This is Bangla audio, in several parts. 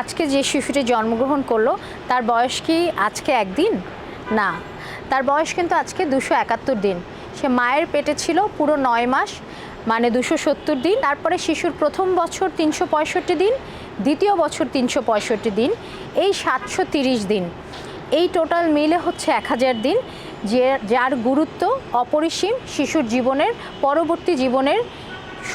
আজকে যে শিশুটি জন্মগ্রহণ করল, তার বয়স কি আজকে একদিন? না, তার বয়স কিন্তু আজকে দুশো একাত্তর দিন। সে মায়ের পেটে ছিল পুরো নয় মাস মানে দুশো সত্তর দিন। তারপরে শিশুর প্রথম বছর তিনশো পঁয়ষট্টি দিন, দ্বিতীয় বছর তিনশো পঁয়ষট্টি দিন, এই সাতশো তিরিশ দিন। এই টোটাল মিলে হচ্ছে এক হাজার দিন, যে, যার গুরুত্ব অপরিসীম শিশুর জীবনের, পরবর্তী জীবনের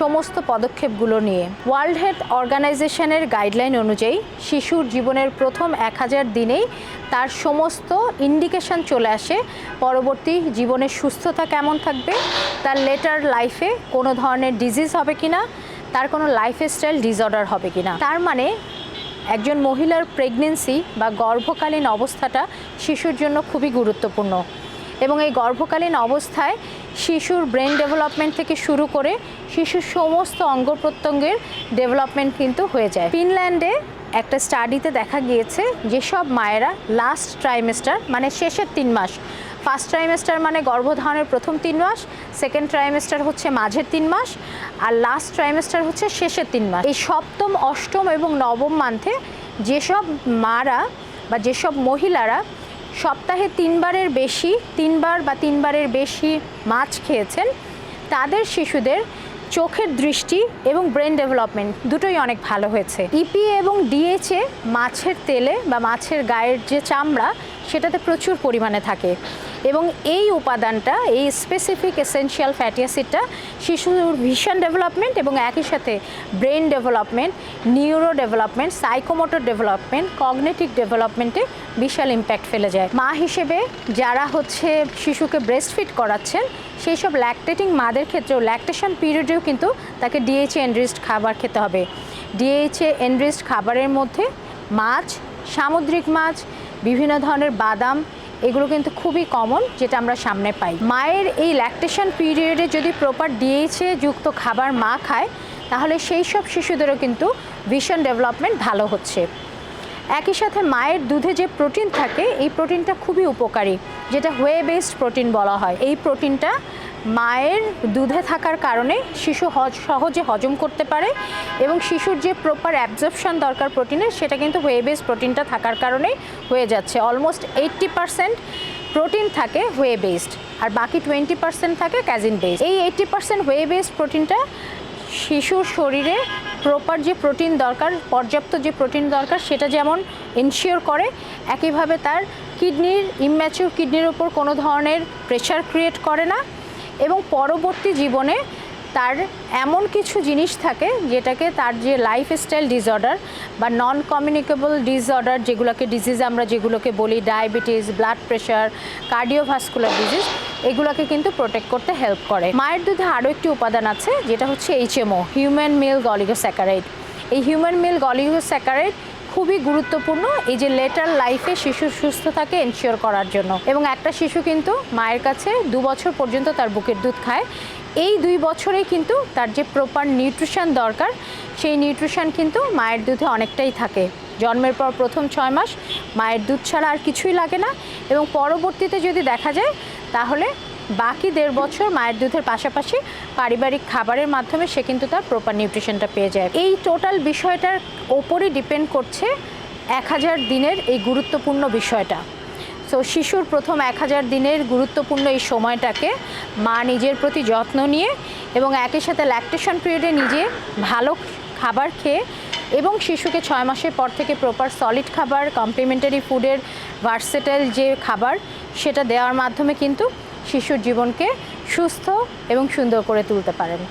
সমস্ত পদক্ষেপগুলো নিয়ে ওয়ার্ল্ড হেলথ অর্গানাইজেশনের গাইডলাইন অনুযায়ী শিশুর জীবনের প্রথম এক হাজার দিনেই তার সমস্ত ইন্ডিকেশন চলে আসে, পরবর্তী জীবনের সুস্থতা কেমন থাকবে, তার লেটার লাইফে কোনো ধরনের ডিজিজ হবে কিনা, তার কোনো লাইফস্টাইল ডিসঅর্ডার হবে কিনা। তার মানে একজন মহিলার প্রেগনেন্সি বা গর্ভকালীন অবস্থাটা শিশুর জন্য খুবই গুরুত্বপূর্ণ। এবং এই গর্ভকালীন অবস্থায় শিশুর ব্রেন ডেভেলপমেন্ট থেকে শুরু করে শিশুর সমস্ত অঙ্গ প্রত্যঙ্গের ডেভেলপমেন্ট কিন্তু হয়ে যায়। ফিনল্যান্ডে একটা স্টাডিতে দেখা গিয়েছে যেসব মায়েরা লাস্ট ট্রাইমেস্টার মানে শেষের তিন মাস ফার্স্ট ট্রাইমেস্টার মানে গর্ভধারণের প্রথম তিন মাস সেকেন্ড ট্রাইমেস্টার হচ্ছে মাঝের তিন মাস, আর লাস্ট ট্রাইমেস্টার হচ্ছে শেষের তিন মাস। এই সপ্তম, অষ্টম এবং নবম মান্থে যেসব মারা বা যেসব মহিলারা সপ্তাহে তিনবারের বেশি, তিনবার বা তিনবারের বেশি মাছ খেয়েছেন। তাদের শিশুদের চোখের দৃষ্টি এবং ব্রেন ডেভেলপমেন্ট দুটোই অনেক ভালো হয়েছে। ইপি এবং ডিএচএ মাছের তেলে বা মাছের গায়ের যে চামড়া, সেটাতে প্রচুর পরিমাণে থাকে। এবং এই উপাদানটা, এই স্পেসিফিক এসেনশিয়াল ফ্যাটি অ্যাসিডটা শিশুর ভিশন ডেভেলপমেন্ট এবং একই সাথে brain development neuro development psychomotor development cognitive ডেভেলপমেন্টে বিশাল ইম্প্যাক্ট ফেলে যায়। মা হিসেবে যারা হচ্ছে শিশুকে ব্রেস্ট ফিট করাচ্ছেন, সেই সব ল্যাকটেটিং মাদের ক্ষেত্রেও ল্যাকটেশন পিরিয়ডেও কিন্তু তাকে ডিএইচএ এনরিস্ট খাবার খেতে হবে। ডিএইচএ এনরিস্ট খাবারের মধ্যে মাছ, সামুদ্রিক মাছ, বিভিন্ন ধরনের বাদাম এগুলো কিন্তু খুবই কমন যেটা আমরা সামনে পাই। মায়ের এই ল্যাকটেশন পিরিয়ডে যদি প্রপার ডিএইচএ যুক্ত খাবার মা খায়, তাহলে সেই সব শিশুদেরও কিন্তু ভীষণ ডেভেলপমেন্ট ভালো হচ্ছে। একই সাথে মায়ের দুধে যে প্রোটিন থাকে, এই প্রোটিনটা খুবই উপকারী, যেটা ওয়ে বেসড প্রোটিন বলা হয়। এই প্রোটিনটা মায়ের দুধে থাকার কারণে শিশু হজ, সহজে হজম করতে পারে এবং শিশুর যে প্রপার অ্যাবজর্পশন দরকার প্রোটিনের সেটা কিন্তু ওয়ে বেস প্রোটিনটা থাকার কারণেই হয়ে যাচ্ছে। অলমোস্ট এইট্টি পারসেন্ট প্রোটিন থাকে ওয়ে বেসড আর বাকি টোয়েন্টি পার্সেন্ট থাকে ক্যাজিন বেসড এই এইট্টি পার্সেন্ট ওয়ে বেসড প্রোটিনটা শিশুর শরীরে প্রপার যে প্রোটিন দরকার, পর্যাপ্ত যে প্রোটিন দরকার, সেটা যেমন ইনশিওর করে, একইভাবে তার কিডনির ইম্যাচিউর কিডনির ওপর কোনো ধরনের প্রেশার ক্রিয়েট করে না। এবং পরবর্তী জীবনে তার এমন কিছু জিনিস থাকে যেটাকে তার যে লাইফস্টাইল ডিসঅর্ডার বা নন কমিউনিকেবল ডিসঅর্ডার যেগুলোকে ডিজিজ আমরা যেগুলোকে বলি diabetes blood pressure cardiovascular disease এগুলোকে কিন্তু প্রোটেক্ট করতে হেল্প করে। মায়ের দুধে আরও একটি উপাদান আছে, যেটা হচ্ছে এইচএমও হিউম্যান মিল গলিগোস্যাকারাইড এই হিউম্যান মিল গলিগোস্যাকারাইড খুবই গুরুত্বপূর্ণ এই যে লেটার লাইফে শিশুর সুস্থতাকে এনশিওর করার জন্য। এবং একটা শিশু কিন্তু মায়ের কাছে দু বছর পর্যন্ত তার বুকের দুধ খায়। এই দুই বছরেই কিন্তু তার যে প্রপার নিউট্রিশন দরকার, সেই নিউট্রিশন কিন্তু মায়ের দুধে অনেকটাই থাকে। জন্মের পর প্রথম ছয় মাস মায়ের দুধ ছাড়া আর কিছুই লাগে না এবং পরবর্তীতে যদি দেখা যায়, তাহলে বাকি দেড় বছর মায়ের দুধের পাশাপাশি পারিবারিক খাবারের মাধ্যমে সে কিন্তু তার প্রপার নিউট্রিশনটা পেয়ে যায়। এই টোটাল বিষয়টার ওপরই ডিপেন্ড করছে এক হাজার দিনের এই গুরুত্বপূর্ণ বিষয়টা। সো শিশুর প্রথম এক হাজার দিনের গুরুত্বপূর্ণ এই সময়টাকে মা নিজের প্রতি যত্ন নিয়ে এবং একই সাথে ল্যাকটেশন পিরিয়ডে নিজে ভালো খাবার খেয়ে এবং শিশুকে ছয় মাসের পর থেকে প্রপার সলিড খাবার কমপ্লিমেন্টারি ফুডের ভার্সেটাইল যে খাবার সেটা দেওয়ার মাধ্যমে কিন্তু শিশুর জীবনকে সুস্থ এবং সুন্দর করে তুলতে পারেন।